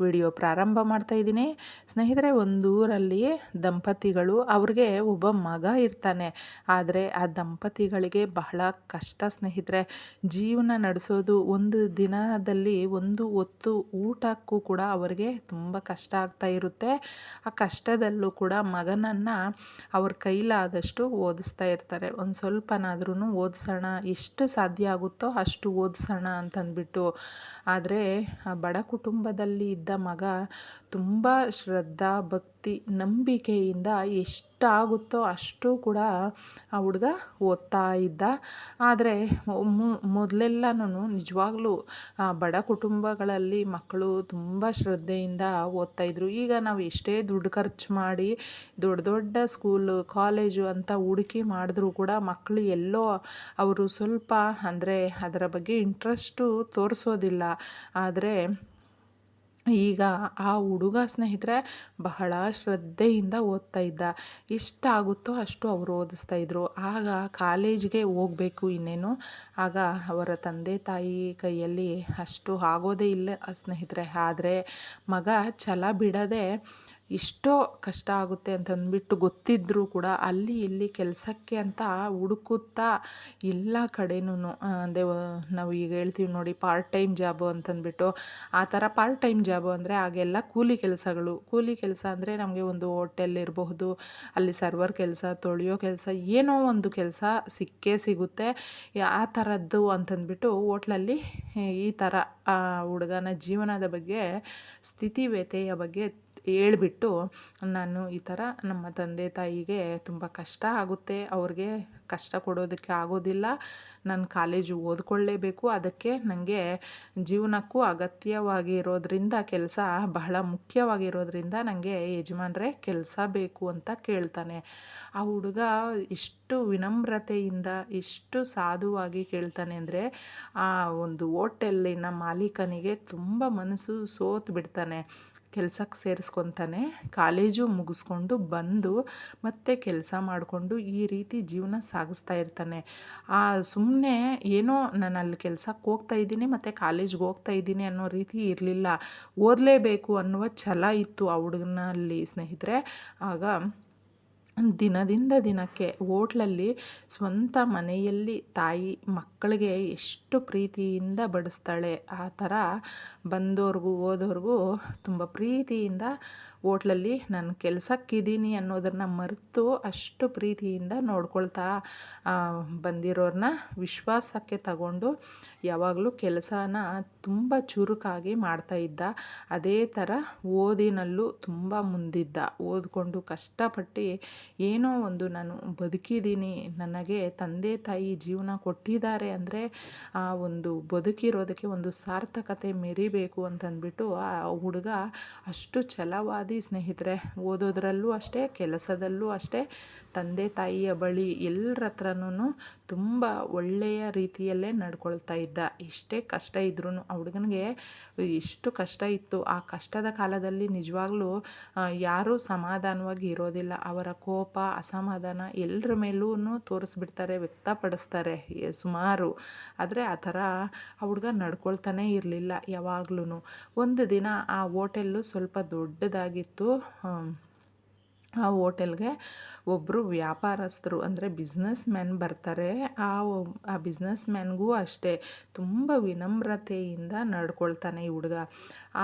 Video ಪ್ರಾರಂಭ ಮಾಡ್ತಾ ಇದ್ದೀನಿ. ಸ್ನೇಹಿತರೆ ಒಂದೂರಲ್ಲಿ ದಂಪತಿಗಳು, ಅವ್ರಿಗೆ ಒಬ್ಬ ಮಗ ಇರ್ತಾನೆ. ಆದರೆ ಆ ದಂಪತಿಗಳಿಗೆ ಬಹಳ ಕಷ್ಟ ಸ್ನೇಹಿತರೆ. ಜೀವನ ನಡೆಸೋದು ಒಂದು ದಿನದಲ್ಲಿ ಒಂದು ಹೊತ್ತು ಊಟಕ್ಕೂ ಕೂಡ ಅವರಿಗೆ ತುಂಬ ಕಷ್ಟ ಆಗ್ತಾ ಇರುತ್ತೆ. ಆ ಕಷ್ಟದಲ್ಲೂ ಕೂಡ ಮಗನನ್ನು ಅವ್ರ ಕೈಲಾದಷ್ಟು ಓದಿಸ್ತಾ ಇರ್ತಾರೆ. ಒಂದು ಸ್ವಲ್ಪನಾದ್ರೂ ಓದಿಸೋಣ, ಎಷ್ಟು ಸಾಧ್ಯ ಆಗುತ್ತೋ ಅಷ್ಟು ಓದಿಸೋಣ ಅಂತಂದ್ಬಿಟ್ಟು. ಆದರೆ, ಆ ಬಡ ಕುಟುಂಬದಲ್ಲಿ ಇದ್ದ ಮಗ ತುಂಬ ಶ್ರದ್ಧಾ, ಭಕ್ತಿ, ನಂಬಿಕೆಯಿಂದ ಎಷ್ಟಾಗುತ್ತೋ ಅಷ್ಟು ಕೂಡ ಆ ಹುಡುಗ ಓದ್ತಾ ಇದ್ದ. ಆದರೆ ಮೊದಲೆಲ್ಲನೂ ನಿಜವಾಗ್ಲೂ ಬಡ ಕುಟುಂಬಗಳಲ್ಲಿ ಮಕ್ಕಳು ತುಂಬ ಶ್ರದ್ಧೆಯಿಂದ ಓದ್ತಾಯಿದ್ರು ಈಗ ನಾವು ಎಷ್ಟೇ ದುಡ್ಡು ಖರ್ಚು ಮಾಡಿ ದೊಡ್ಡ ದೊಡ್ಡ ಸ್ಕೂಲು, ಕಾಲೇಜು ಅಂತ ಹುಡುಕಿ ಮಾಡಿದ್ರೂ ಕೂಡ ಮಕ್ಕಳು ಎಲ್ಲೋ ಅವರು ಸ್ವಲ್ಪ ಅಂದರೆ ಅದರ ಬಗ್ಗೆ ಇಂಟ್ರೆಸ್ಟು ತೋರಿಸೋದಿಲ್ಲ. ಆದರೆ ಈಗ ಆ ಹುಡುಗ ಸ್ನೇಹಿತರೆ ಬಹಳ ಶ್ರದ್ಧೆಯಿಂದ ಓದ್ತಾ ಇದ್ದ. ಎಷ್ಟಾಗುತ್ತೋ ಅಷ್ಟು ಅವರು ಓದಿಸ್ತಾ ಇದ್ರು. ಆಗ ಕಾಲೇಜಿಗೆ ಹೋಗಬೇಕು ಇನ್ನೇನು? ಆಗ ಅವರ ತಂದೆ ತಾಯಿ ಕೈಯಲ್ಲಿ ಅಷ್ಟು ಆಗೋದೇ ಇಲ್ಲ ಸ್ನೇಹಿತರೆ. ಆದರೆ ಮಗ ಛಲ ಬಿಡದೆ ಎಷ್ಟೋ ಕಷ್ಟ ಆಗುತ್ತೆ ಅಂತ ಅಂದ್ಬಿಟ್ಟು ಗೊತ್ತಿದ್ದರೂ ಕೂಡ ಅಲ್ಲಿ ಇಲ್ಲಿ ಕೆಲಸಕ್ಕೆ ಅಂತ ಹುಡುಕುತ್ತಾ ಎಲ್ಲ ಕಡೆನೂ ಅಂದರೆ ನಾವು ಈಗ ಹೇಳ್ತೀವಿ ನೋಡಿ ಪಾರ್ಟ್ ಟೈಮ್ ಜಾಬು ಅಂತಂದ್ಬಿಟ್ಟು ಆ ಥರ ಪಾರ್ಟ್ ಟೈಮ್ ಜಾಬು ಅಂದರೆ ಆಗೆಲ್ಲ ಕೂಲಿ ಕೆಲಸಗಳು. ಕೂಲಿ ಕೆಲಸ ಅಂದರೆ ನಮಗೆ ಒಂದು ಹೋಟೆಲ್ ಇರಬಹುದು, ಅಲ್ಲಿ ಸರ್ವರ್ ಕೆಲಸ, ತೊಳೆಯೋ ಕೆಲಸ, ಏನೋ ಒಂದು ಕೆಲಸ ಸಿಕ್ಕೇ ಸಿಗುತ್ತೆ. ಆ ಥರದ್ದು ಅಂತಂದ್ಬಿಟ್ಟು ಹೋಟ್ಲಲ್ಲಿ ಈ ಥರ ಹುಡುಗನ ಜೀವನದ ಬಗ್ಗೆ ಸ್ಥಿತಿ ವ್ಯತೆಯ ಬಗ್ಗೆ ಹೇಳ್ಬಿಟ್ಟು ನಾನು ಈ ಥರ ನಮ್ಮ ತಂದೆ ತಾಯಿಗೆ ತುಂಬ ಕಷ್ಟ ಆಗುತ್ತೆ. ಅವ್ರಿಗೆ ಕಷ್ಟ ಕೊಡೋದಕ್ಕೆ ಆಗೋದಿಲ್ಲ. ನಾನು ಕಾಲೇಜು ಓದ್ಕೊಳ್ಳೇಬೇಕು. ಅದಕ್ಕೆ ನನಗೆ ಜೀವನಕ್ಕೂ ಅಗತ್ಯವಾಗಿರೋದ್ರಿಂದ ಕೆಲಸ ಬಹಳ ಮುಖ್ಯವಾಗಿರೋದ್ರಿಂದ ನನಗೆ ಯಜಮಾನ್ರೆ ಕೆಲಸ ಬೇಕು ಅಂತ ಕೇಳ್ತಾನೆ. ಆ ಹುಡುಗ ಇಷ್ಟು ವಿನಮ್ರತೆಯಿಂದ, ಇಷ್ಟು ಸಾಧುವಾಗಿ ಕೇಳ್ತಾನೆ ಅಂದರೆ, ಆ ಒಂದು ಹೋಟೆಲ್ಲಿನ ಮಾಲೀಕನಿಗೆ ತುಂಬ ಮನಸ್ಸು ಸೋತು ಬಿಡ್ತಾನೆ ಕೆಲ್ಸಕ್ಕೆ ಸೇರಿಸ್ಕೊತಾನೆ. ಕಾಲೇಜು ಮುಗಿಸ್ಕೊಂಡು ಬಂದು ಮತ್ತೆ ಕೆಲಸ ಮಾಡಿಕೊಂಡು ಈ ರೀತಿ ಜೀವನ ಸಾಗಿಸ್ತಾ ಇರ್ತಾನೆ. ಆ ಸುಮ್ಮನೆ ಏನೋ ನಾನು ಅಲ್ಲಿ ಕೆಲ್ಸಕ್ಕೆ ಹೋಗ್ತಾ ಇದ್ದೀನಿ, ಮತ್ತು ಕಾಲೇಜ್ಗೆ ಹೋಗ್ತಾ ಇದ್ದೀನಿ ಅನ್ನೋ ರೀತಿ ಇರಲಿಲ್ಲ. ಓದಲೇಬೇಕು ಅನ್ನುವ ಛಲ ಇತ್ತು ಆ ಹುಡುಗನಲ್ಲಿ ಸ್ನೇಹಿತರೆ. ಆಗ ದಿನದಿಂದ ದಿನಕ್ಕೆ ಓಟ್ಲಲ್ಲಿ ಸ್ವಂತ ಮನೆಯಲ್ಲಿ ತಾಯಿ ಮಕ್ಕಳಿಗೆ ಎಷ್ಟು ಪ್ರೀತಿಯಿಂದ ಬಡಿಸ್ತಾಳೆ, ಆ ಥರ ಬಂದೋರ್ಗು ಹೋದೋರ್ಗೂ ತುಂಬ ಪ್ರೀತಿಯಿಂದ ಓಟ್ಲಲ್ಲಿ ನಾನು ಕೆಲಸಕ್ಕಿದ್ದೀನಿ ಅನ್ನೋದನ್ನು ಮರೆತು ಅಷ್ಟು ಪ್ರೀತಿಯಿಂದ ನೋಡ್ಕೊಳ್ತಾ ಬಂದಿರೋರನ್ನ ವಿಶ್ವಾಸಕ್ಕೆ ತಗೊಂಡು ಯಾವಾಗಲೂ ಕೆಲಸನ ತುಂಬ ಚುರುಕಾಗಿ ಮಾಡ್ತಾ ಇದ್ದ. ಅದೇ ಥರ ಓದಿನಲ್ಲೂ ತುಂಬ ಮುಂದಿದ್ದ. ಓದಿಕೊಂಡು ಕಷ್ಟಪಟ್ಟು ಏನೋ ಒಂದು ನಾನು ಬದುಕಿದ್ದೀನಿ. ನನಗೆ ತಂದೆ ತಾಯಿ ಜೀವನ ಕೊಟ್ಟಿದ್ದಾರೆ ಅಂದರೆ ಆ ಒಂದು ಬದುಕಿರೋದಕ್ಕೆ ಒಂದು ಸಾರ್ಥಕತೆ ಮೆರಿಬೇಕು ಅಂತಂದ್ಬಿಟ್ಟು ಆ ಹುಡುಗ ಅಷ್ಟು ಛಲವಾದಿ ಸ್ನೇಹಿತರೆ. ಓದೋದ್ರಲ್ಲೂ ಅಷ್ಟೇ, ಕೆಲಸದಲ್ಲೂ ಅಷ್ಟೇ, ತಂದೆ ತಾಯಿಯ ಬಳಿ ಎಲ್ಲರ ಹತ್ರನೂ ತುಂಬ ಒಳ್ಳೆಯ ರೀತಿಯಲ್ಲೇ ನಡ್ಕೊಳ್ತಾ ಇದ್ದ. ಎಷ್ಟೇ ಕಷ್ಟ ಇದ್ರೂ ಆ ಹುಡುಗನಿಗೆ ಎಷ್ಟು ಕಷ್ಟ ಇತ್ತು. ಆ ಕಷ್ಟದ ಕಾಲದಲ್ಲಿ ನಿಜವಾಗ್ಲೂ ಯಾರೂ ಸಮಾಧಾನವಾಗಿ ಇರೋದಿಲ್ಲ. ಅವರ ಕೋಪ, ಅಸಮಾಧಾನ ಎಲ್ಲರ ಮೇಲೂ ತೋರಿಸ್ಬಿಡ್ತಾರೆ, ವ್ಯಕ್ತಪಡಿಸ್ತಾರೆ ಸುಮಾರು. ಆದರೆ ಆ ಥರ ಆ ಹುಡುಗ ನಡ್ಕೊಳ್ತಾನೆ ಇರಲಿಲ್ಲ ಯಾವಾಗ್ಲೂ ಒಂದು ದಿನ ಆ ಹೋಟೆಲ್ಲು ಸ್ವಲ್ಪ ದೊಡ್ಡದಾಗಿತ್ತು. ಆ ಹೋಟೆಲ್ಗೆ ಒಬ್ಬರು ವ್ಯಾಪಾರಸ್ಥರು ಅಂದರೆ ಬಿಸ್ನೆಸ್ ಮ್ಯಾನ್ ಬರ್ತಾರೆ. ಆ ಆ ಬಿಸ್ನೆಸ್ ಮ್ಯಾನ್ಗೂ ಅಷ್ಟೇ ತುಂಬ ವಿನಮ್ರತೆಯಿಂದ ನಡ್ಕೊಳ್ತಾನೆ ಈ ಹುಡುಗ.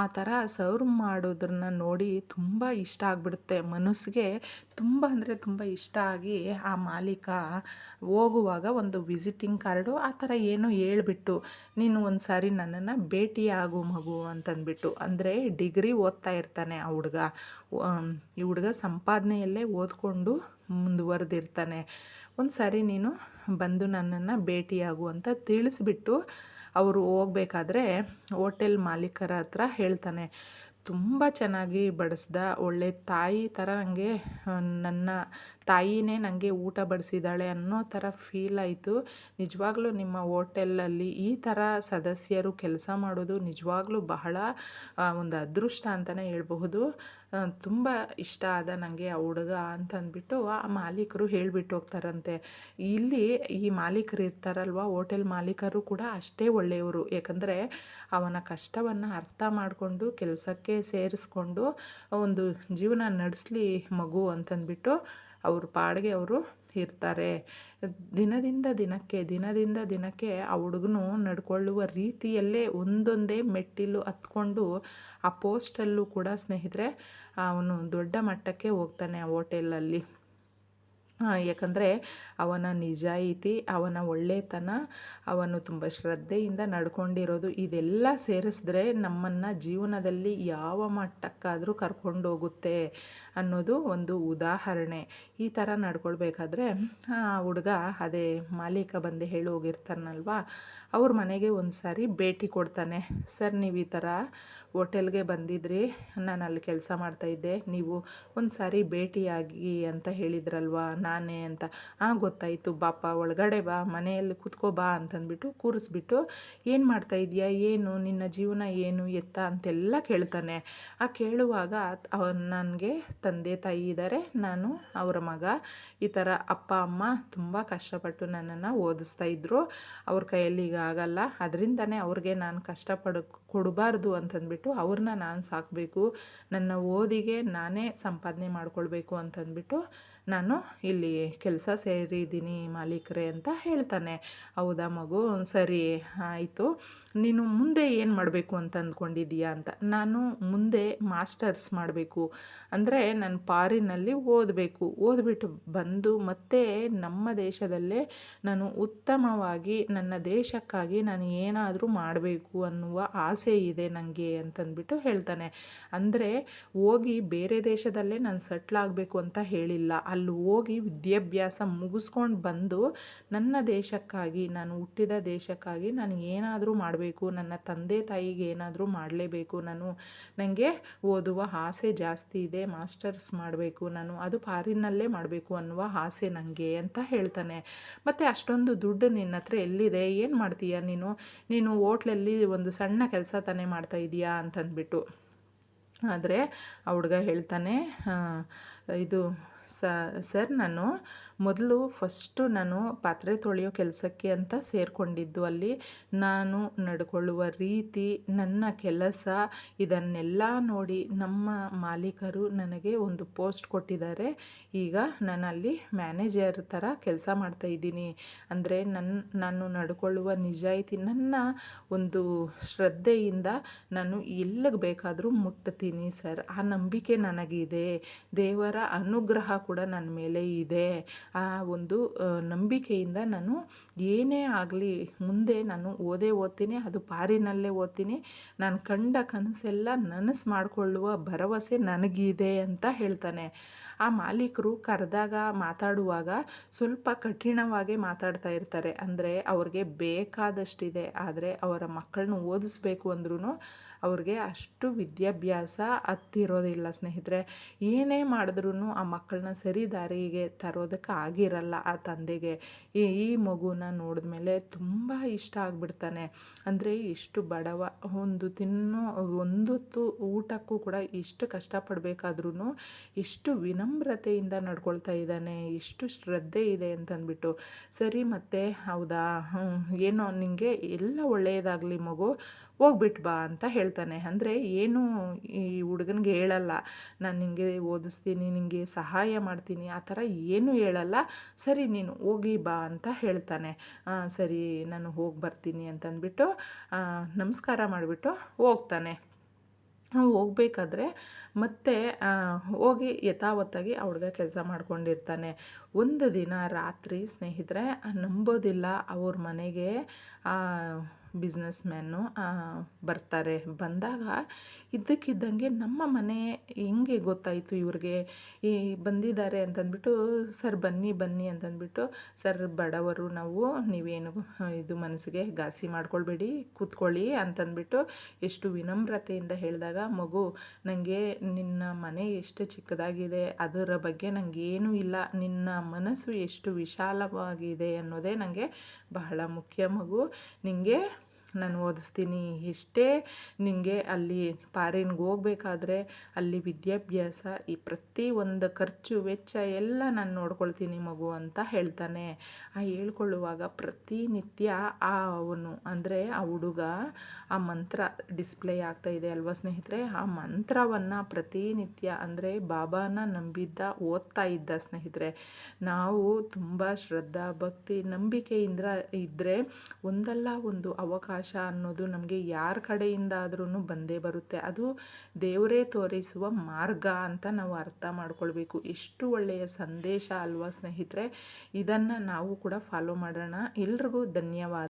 ಆ ಥರ ಸರ್ವ್ ಮಾಡೋದನ್ನ ನೋಡಿ ತುಂಬ ಇಷ್ಟ ಆಗಿಬಿಡುತ್ತೆ. ಮನಸ್ಸಿಗೆ ತುಂಬ ಅಂದರೆ ತುಂಬ ಇಷ್ಟ ಆಗಿ ಆ ಮಾಲೀಕ ಹೋಗುವಾಗ ಒಂದು ವಿಸಿಟಿಂಗ್ ಕಾರ್ಡು ಆ ಥರ ಏನೋ ಹೇಳ್ಬಿಟ್ಟು, ನೀನು ಒಂದು ಸಾರಿ ನನ್ನನ್ನು ಭೇಟಿಯಾಗು ಮಗು ಅಂತಂದ್ಬಿಟ್ಟು. ಅಂದರೆ ಡಿಗ್ರಿ ಓದ್ತಾ ಇರ್ತಾನೆ ಆ ಹುಡುಗ. ಈ ಹುಡುಗ ಸಂಪಾದನೆಯಲ್ಲೇ ಓದ್ಕೊಂಡು ಮುಂದುವರೆದಿರ್ತಾನೆ. ಒಂದು ಸಾರಿ ನೀನು ಬಂದು ನನ್ನನ್ನು ಭೇಟಿಯಾಗು ಅಂತ ತಿಳಿಸ್ಬಿಟ್ಟು ಅವರು ಹೋಗ್ಬೇಕಾದ್ರೆ ಹೋಟೆಲ್ ಮಾಲೀಕರ ಹತ್ರ ಹೇಳ್ತಾನೆ. ತುಂಬ ಚೆನ್ನಾಗಿ ಬಡಿಸ್ದ, ಒಳ್ಳೆ ತಾಯಿ ಥರ ನನಗೆ ನನ್ನ ತಾಯಿನೇ ನನಗೆ ಊಟ ಬಡಿಸಿದ್ದಾಳೆ ಅನ್ನೋ ಥರ ಫೀಲ್ ಆಯಿತು. ನಿಜವಾಗ್ಲೂ ನಿಮ್ಮ ಹೋಟೆಲಲ್ಲಿ ಈ ಥರ ಸದಸ್ಯರು ಕೆಲಸ ಮಾಡೋದು ನಿಜವಾಗ್ಲೂ ಬಹಳ ಒಂದು ಅದೃಷ್ಟ ಅಂತಲೇ ಹೇಳ್ಬಹುದು. ತುಂಬ ಇಷ್ಟ ಆದ ನನಗೆ ಆ ಹುಡುಗ ಅಂತಂದ್ಬಿಟ್ಟು ಆ ಮಾಲೀಕರು ಹೇಳಿಬಿಟ್ಟು ಹೋಗ್ತಾರಂತೆ. ಇಲ್ಲಿ ಈ ಮಾಲೀಕರು ಇರ್ತಾರಲ್ವ, ಹೋಟೆಲ್ ಮಾಲೀಕರು ಕೂಡ ಅಷ್ಟೇ ಒಳ್ಳೆಯವರು. ಯಾಕಂದರೆ ಅವನ ಕಷ್ಟವನ್ನು ಅರ್ಥ ಮಾಡಿಕೊಂಡು, ಕೆಲಸಕ್ಕೆ ಸೇರಿಸ್ಕೊಂಡು, ಒಂದು ಜೀವನ ನಡೆಸಲಿ ಮಗು ಅಂತಂದ್ಬಿಟ್ಟು ಅವ್ರ ಪಾಡಿಗೆ ಅವರು ಇರ್ತಾರೆ. ದಿನದಿಂದ ದಿನಕ್ಕೆ ದಿನದಿಂದ ದಿನಕ್ಕೆ ಆ ಹುಡುಗನು ನಡ್ಕೊಳ್ಳುವ ರೀತಿಯಲ್ಲೇ ಒಂದೊಂದೇ ಮೆಟ್ಟಿಲು ಹತ್ಕೊಂಡು ಆ ಪೋಸ್ಟಲ್ಲೂ ಕೂಡ ಸ್ನೇಹಿತರೆ, ಅವನು ದೊಡ್ಡ ಮಟ್ಟಕ್ಕೆ ಹೋಗ್ತಾನೆ ಆ ಹೋಟೆಲಲ್ಲಿ ಯಾಕಂದರೆ ಅವನ ನಿಜಾಯಿತಿ ಅವನ ಒಳ್ಳೆತನ, ಅವನು ತುಂಬ ಶ್ರದ್ಧೆಯಿಂದ ನಡ್ಕೊಂಡಿರೋದು. ಇದೆಲ್ಲ ಸೇರಿಸಿದ್ರೆ ನಮ್ಮನ್ನು ಜೀವನದಲ್ಲಿ ಯಾವ ಮಟ್ಟಕ್ಕಾದರೂ ಕರ್ಕೊಂಡೋಗುತ್ತೆ ಅನ್ನೋದು ಒಂದು ಉದಾಹರಣೆ. ಈ ಥರ ನಡ್ಕೊಳ್ಬೇಕಾದ್ರೆ, ಆ ಹುಡುಗ ಅದೇ ಮಾಲೀಕ ಬಂದು ಹೇಳಿ ಹೋಗಿರ್ತಾನಲ್ವ, ಅವ್ರ ಮನೆಗೆ ಒಂದು ಸಾರಿ ಭೇಟಿ ಕೊಡ್ತಾನೆ. ಸರ್, ನೀವು ಈ ಥರ ಹೋಟೆಲ್ಗೆ ಬಂದಿದ್ರಿ, ನಾನು ಅಲ್ಲಿ ಕೆಲಸ ಮಾಡ್ತಾಯಿದ್ದೆ ನೀವು ಒಂದು ಸಾರಿ ಭೇಟಿಯಾಗಿ ಅಂತ ಹೇಳಿದ್ರಲ್ವ ನಾನೇ ಅಂತ. ಆ, ಗೊತ್ತಾಯಿತು, ಬಾಪ, ಒಳಗಡೆ ಬಾ, ಮನೆಯಲ್ಲಿ ಕೂತ್ಕೋ ಬಾ ಅಂತಂದ್ಬಿಟ್ಟು ಕೂರಿಸ್ಬಿಟ್ಟು, ಏನು ಮಾಡ್ತಾ ಇದೆಯಾ ಏನು? ನಿನ್ನ ಜೀವನ ಏನು? ಎತ್ತ? ಅಂತೆಲ್ಲ ಕೇಳ್ತಾನೆ. ಆ ಕೇಳುವಾಗ ನನಗೆ ತಂದೆ ತಾಯಿ ಇದ್ದಾರೆ ನಾನು ಅವರ ಮಗ. ಈ ಥರ ಅಪ್ಪ, ಅಮ್ಮ ತುಂಬ ಕಷ್ಟಪಟ್ಟು ನನ್ನನ್ನು ಓದಿಸ್ತಾ ಇದ್ದರು ಅವ್ರ ಕೈಯಲ್ಲಿ ಈಗ ಆಗಲ್ಲ. ಅದರಿಂದನೇ ಅವ್ರಿಗೆ ನಾನು ಕಷ್ಟಪಡ ಕೊಡಬಾರ್ದು ಅಂತಂದ್ಬಿಟ್ಟು ಅವ್ರನ್ನ ನಾನು ಸಾಕಬೇಕು. ನನ್ನ ಓದಿಗೆ ನಾನೇ ಸಂಪಾದನೆ ಮಾಡಿಕೊಳ್ಬೇಕು ಅಂತಂದ್ಬಿಟ್ಟು ನಾನು ಇಲ್ಲಿ ಕೆಲಸ ಸೇರಿದ್ದೀನಿ ಮಾಲೀಕರೇ ಅಂತ ಹೇಳ್ತಾನೆ. ಹೌದಾ ಮಗು? ಸರಿ, ಆಯಿತು. ನೀನು ಮುಂದೆ ಏನು ಮಾಡಬೇಕು ಅಂತ ಅಂದ್ಕೊಂಡಿದ್ದೀಯಾ ಅಂತ? ನಾನು ಮುಂದೆ ಮಾಸ್ಟರ್ಸ್ ಮಾಡಬೇಕು. ಅಂದರೆ ನಾನು ಪಾರಿನಲ್ಲಿ ಓದಬೇಕು. ಓದ್ಬಿಟ್ಟು ಬಂದು ಮತ್ತೆ ನಮ್ಮ ದೇಶದಲ್ಲೇ ನಾನು ಉತ್ತಮವಾಗಿ ನನ್ನ ದೇಶಕ್ಕಾಗಿ ನಾನು ಏನಾದರೂ ಮಾಡಬೇಕು ಅನ್ನುವ ಆಸೆ ಇದೆ ನನಗೆ ಅಂತಂದ್ಬಿಟ್ಟು ಹೇಳ್ತಾನೆ. ಅಂದರೆ ಹೋಗಿ ಬೇರೆ ದೇಶದಲ್ಲೇ ನಾನು ಸೆಟ್ಲ್ ಆಗಬೇಕು ಅಂತ ಹೇಳಿಲ್ಲ. ಅಲ್ಲಿ ಹೋಗಿ ವಿದ್ಯಾಭ್ಯಾಸ ಮುಗಿಸ್ಕೊಂಡು ಬಂದು ನನ್ನ ದೇಶಕ್ಕಾಗಿ, ನಾನು ಹುಟ್ಟಿದ ದೇಶಕ್ಕಾಗಿ ನಾನು ಏನಾದರೂ ಮಾಡಬೇಕು, ನನ್ನ ತಂದೆ ತಾಯಿಗೆ ಏನಾದರೂ ಮಾಡಲೇಬೇಕು, ನಾನು ನನಗೆ ಓದುವ ಆಸೆ ಜಾಸ್ತಿ ಇದೆ, ಮಾಸ್ಟರ್ಸ್ ಮಾಡಬೇಕು, ನಾನು ಅದು ಫಾರಿನಲ್ಲೇ ಮಾಡಬೇಕು ಅನ್ನುವ ಆಸೆ ನನಗೆ ಅಂತ ಹೇಳ್ತಾನೆ. ಮತ್ತು ಅಷ್ಟೊಂದು ದುಡ್ಡು ನಿನ್ನ ಹತ್ರ ಎಲ್ಲಿದೆ? ಏನು ಮಾಡ್ತೀಯ ನೀನು? ನೀನು ಹೋಟ್ಲಲ್ಲಿ ಒಂದು ಸಣ್ಣ ಕೆಲಸ ತಾನೇ ಮಾಡ್ತಾ ಇದೀಯಾ ಅಂತಂದ್ಬಿಟ್ಟು. ಆದರೆ ಆ ಹುಡುಗ ಹೇಳ್ತಾನೆ ಇದು ಸರ್ ನಾನು ಮೊದಲು ಫಸ್ಟು ನಾನು ಪಾತ್ರೆ ತೊಳೆಯೋ ಕೆಲಸಕ್ಕೆ ಅಂತ ಸೇರಿಕೊಂಡಿದ್ದು ಅಲ್ಲಿ. ನಾನು ನಡ್ಕೊಳ್ಳುವ ರೀತಿ, ನನ್ನ ಕೆಲಸ ಇದನ್ನೆಲ್ಲ ನೋಡಿ ನಮ್ಮ ಮಾಲೀಕರು ನನಗೆ ಒಂದು ಪೋಸ್ಟ್ ಕೊಟ್ಟಿದ್ದಾರೆ. ಈಗ ನಾನು ಅಲ್ಲಿ ಮ್ಯಾನೇಜರ್ ಥರ ಕೆಲಸ ಮಾಡ್ತಾ ಇದ್ದೀನಿ. ಅಂದರೆ ನನ್ನ ನಾನು ನಡ್ಕೊಳ್ಳುವ ನಿಜಾಯಿತಿ, ನನ್ನ ಒಂದು ಶ್ರದ್ಧೆಯಿಂದ ನಾನು ಎಲ್ಲಿಗೆ ಬೇಕಾದರೂ ಮುಟ್ಟತೀನಿ ಸರ್. ಆ ನಂಬಿಕೆ ನನಗಿದೆ. ದೇವರ ಅನುಗ್ರಹ ಕೂಡ ನನ್ನ ಮೇಲೆ ಇದೆ. ಆ ಒಂದು ನಂಬಿಕೆಯಿಂದ ನಾನು ಏನೇ ಆಗಲಿ ಮುಂದೆ ನಾನು ಓದೇ ಓದ್ತೀನಿ, ಅದು ಪಾರಿನಲ್ಲೇ ಓದ್ತೀನಿ. ನಾನು ಕಂಡ ಕನಸೆಲ್ಲ ನನಸು ಮಾಡಿಕೊಳ್ಳುವ ಭರವಸೆ ನನಗಿದೆ ಅಂತ ಹೇಳ್ತಾನೆ. ಆ ಮಾಲೀಕರು ಕರೆದಾಗ ಮಾತಾಡುವಾಗ ಸ್ವಲ್ಪ ಕಠಿಣವಾಗಿ ಮಾತಾಡ್ತಾ ಇರ್ತಾರೆ. ಅಂದರೆ ಅವ್ರಿಗೆ ಬೇಕಾದಷ್ಟಿದೆ. ಆದರೆ ಅವರ ಮಕ್ಕಳನ್ನ ಓದಿಸ್ಬೇಕು ಅಂದ್ರೂ ಅವ್ರಿಗೆ ಅಷ್ಟು ವಿದ್ಯಾಭ್ಯಾಸ ಹತ್ತಿರೋದಿಲ್ಲ ಸ್ನೇಹಿತರೆ. ಏನೇ ಮಾಡಿದ್ರೂ ಆ ಮಕ್ಕಳನ್ನ ಸರಿ ದಾರಿಗೆ ತರೋದಕ್ಕೆ ಆಗಿರಲ್ಲ ಆ ತಂದೆಗೆ. ಈ ಈ ಮಗುನ ನೋಡಿದ್ಮೇಲೆ ತುಂಬ ಇಷ್ಟ ಆಗಿಬಿಡ್ತಾನೆ. ಅಂದರೆ ಇಷ್ಟು ಬಡವ, ಒಂದು ತಿನ್ನೋ, ಒಂದೊತ್ತು ಊಟಕ್ಕೂ ಕೂಡ ಇಷ್ಟು ಕಷ್ಟಪಡಬೇಕಾದ್ರೂ ಇಷ್ಟು ವಿನಮ್ರತೆಯಿಂದ ನಡ್ಕೊಳ್ತಾ ಇದ್ದಾನೆ ಎಷ್ಟು ಶ್ರದ್ಧೆ ಇದೆ ಅಂತಂದ್ಬಿಟ್ಟು. ಸರಿ ಮತ್ತೆ, ಹೌದಾ? ಏನೋ ನಿನಗೆ ಎಲ್ಲ ಒಳ್ಳೆಯದಾಗಲಿ ಮಗು ಹೋಗ್ಬಿಟ್ಟು ಬಾ ಅಂತ ಹೇಳ್ತಾನೆ. ಅಂದರೆ ಏನು ಈ ಹುಡುಗನಿಗೆ ಹೇಳಲ್ಲ. ನಾನು ನಿನಗೆ ಓದಿಸ್ತೀನಿ ನಿನಗೆ ಸಹಾಯ ಮಾಡ್ತೀನಿ, ಆ ಥರ ಏನೂ ಹೇಳಲ್ಲ. ಸರಿ ನೀನು ಹೋಗಿ ಬಾ ಅಂತ ಹೇಳ್ತಾನೆ. ಸರಿ ನಾನು ಹೋಗಿ ಬರ್ತೀನಿ ಅಂತಂದ್ಬಿಟ್ಟು ನಮಸ್ಕಾರ ಮಾಡಿಬಿಟ್ಟು ಹೋಗ್ತಾನೆ. ಹೋಗ್ಬೇಕಾದ್ರೆ ಮತ್ತೆ ಹೋಗಿ ಯಥಾವತ್ತಾಗಿ ಆ ಹುಡುಗ ಕೆಲಸ ಮಾಡ್ಕೊಂಡಿರ್ತಾನೆ. ಒಂದು ದಿನ ರಾತ್ರಿ ಸ್ನೇಹಿತರೆ, ನಂಬೋದಿಲ್ಲ ಅವ್ರ ಮನೆಗೆ ಬಿಸ್ನೆಸ್ ಮ್ಯಾನು ಬರ್ತಾರೆ. ಬಂದಾಗ ಇದ್ದಕ್ಕಿದ್ದಂಗೆ ನಮ್ಮ ಮನೆ ಹೆಂಗೆ ಗೊತ್ತಾಯಿತು ಇವ್ರಿಗೆ? ಈ ಬಂದಿದ್ದಾರೆ ಅಂತಂದ್ಬಿಟ್ಟು, ಸರ್, ಬನ್ನಿ ಬನ್ನಿ ಅಂತಂದ್ಬಿಟ್ಟು, ಸರ್, ಬಡವರು ನಾವು, ನೀವೇನು ಇದು ಮನಸ್ಸಿಗೆ ಘಾಸಿ ಮಾಡ್ಕೊಳ್ಬೇಡಿ, ಕೂತ್ಕೊಳ್ಳಿ ಅಂತಂದ್ಬಿಟ್ಟು ಎಷ್ಟು ವಿನಮ್ರತೆಯಿಂದ ಹೇಳಿದಾಗ, ಮಗು ನನಗೆ ನಿನ್ನ ಮನೆ ಎಷ್ಟು ಚಿಕ್ಕದಾಗಿದೆ, ಅದರ ಬಗ್ಗೆ ನನಗೇನೂ ಇಲ್ಲ. ನಿನ್ನ ಮನಸ್ಸು ಎಷ್ಟು ವಿಶಾಲವಾಗಿದೆ ಅನ್ನೋದೇ ನನಗೆ ಬಹಳ ಮುಖ್ಯ ಮಗು. ನಿನಗೆ ನಾನು ಓದಿಸ್ತೀನಿ ಇಷ್ಟೇ. ನಿನಗೆ ಅಲ್ಲಿ ಫಾರಿನ್ಗೆ ಹೋಗ್ಬೇಕಾದ್ರೆ ಅಲ್ಲಿ ವಿದ್ಯಾಭ್ಯಾಸ ಈ ಪ್ರತಿ ಒಂದು ಖರ್ಚು ವೆಚ್ಚ ಎಲ್ಲ ನಾನು ನೋಡ್ಕೊಳ್ತೀನಿ ಮಗು ಅಂತ ಹೇಳ್ತಾನೆ. ಆ ಹೇಳ್ಕೊಳ್ಳುವಾಗ ಪ್ರತಿನಿತ್ಯ ಆ ಅವನು, ಅಂದರೆ ಆ ಹುಡುಗ ಆ ಮಂತ್ರ ಡಿಸ್ಪ್ಲೇ ಆಗ್ತಾ ಇದೆ ಅಲ್ವಾ ಸ್ನೇಹಿತರೆ? ಆ ಮಂತ್ರವನ್ನು ಪ್ರತಿನಿತ್ಯ ಅಂದರೆ ಬಾಬಾನ ನಂಬಿದ್ದ, ಓದ್ತಾ ಇದ್ದ ಸ್ನೇಹಿತರೆ. ನಾವು ತುಂಬ ಶ್ರದ್ಧಾ ಭಕ್ತಿ ನಂಬಿಕೆಯಿಂದ ಇದ್ದರೆ ಒಂದಲ್ಲ ಒಂದು ಅವಕಾಶ ಅನ್ನೋದು ನಮಗೆ ಯಾರ ಕಡೆಯಿಂದಾದ್ರೂ ಬಂದೇ ಬರುತ್ತೆ. ಅದು ದೇವರೇ ತೋರಿಸುವ ಮಾರ್ಗ ಅಂತ ನಾವು ಅರ್ಥ ಮಾಡ್ಕೊಳ್ಬೇಕು. ಎಷ್ಟು ಒಳ್ಳೆಯ ಸಂದೇಶ ಅಲ್ವಾ ಸ್ನೇಹಿತರೆ. ಇದನ್ನು ನಾವು ಕೂಡ ಫಾಲೋ ಮಾಡೋಣ. ಎಲ್ರಿಗೂ ಧನ್ಯವಾದ.